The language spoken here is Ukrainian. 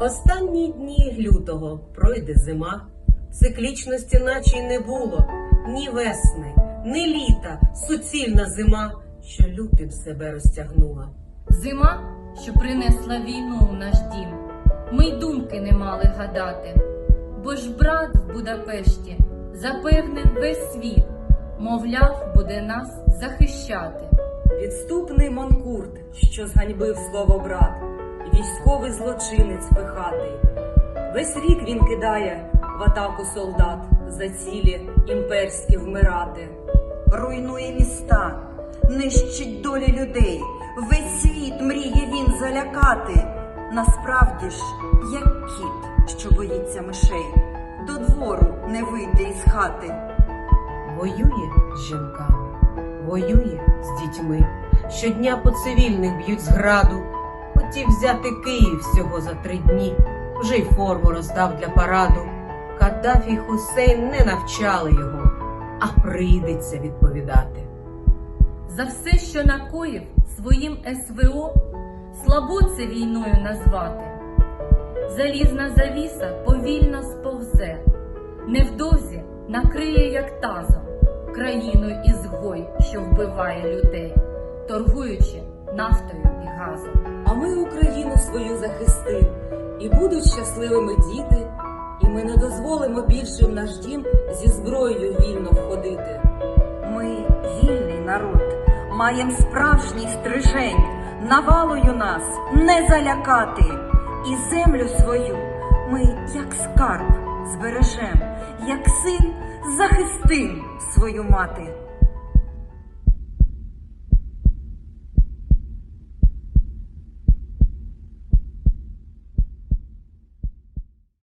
Останні дні лютого пройде зима, циклічності наче й не було, ні весни, ні літа, суцільна зима, що лютим себе розтягнула. Зима, що принесла війну в наш дім, ми й думки не мали гадати, бо ж брат в Будапешті запевнив весь світ, мовляв, буде нас захищати. Підступний манкурт, що зганьбив слово брат, військовий злочинець пихатий. Весь рік він кидає в атаку солдат за цілі імперські вмирати. руйнує міста, нищить долі людей. Весь світ мріє він залякати. Насправді ж, як кіт, що боїться мишей, до двору не вийде із хати. Воює з жінками, воює з дітьми. Щодня по цивільних б'ють зграду. Хотів взяти Київ всього за три дні, вже й форму роздав для параду. Каддафі Хусейн не навчали його, а прийдеться відповідати. За все, що накоїв своїм СВО, слабо це війною назвати. Залізна завіса повільно сповзе, невдовзі накриє, як тазом, країну ізгой, що вбиває людей, торгуючи нафтою і газом. Свою захистим, і будуть щасливими діти, і ми не дозволимо більше в наш дім зі зброєю вільно входити. Ми вільний народ, маєм справжній стрижень, навалою нас не залякати, і землю свою ми, як скарб, збережем, як син захистим свою мати.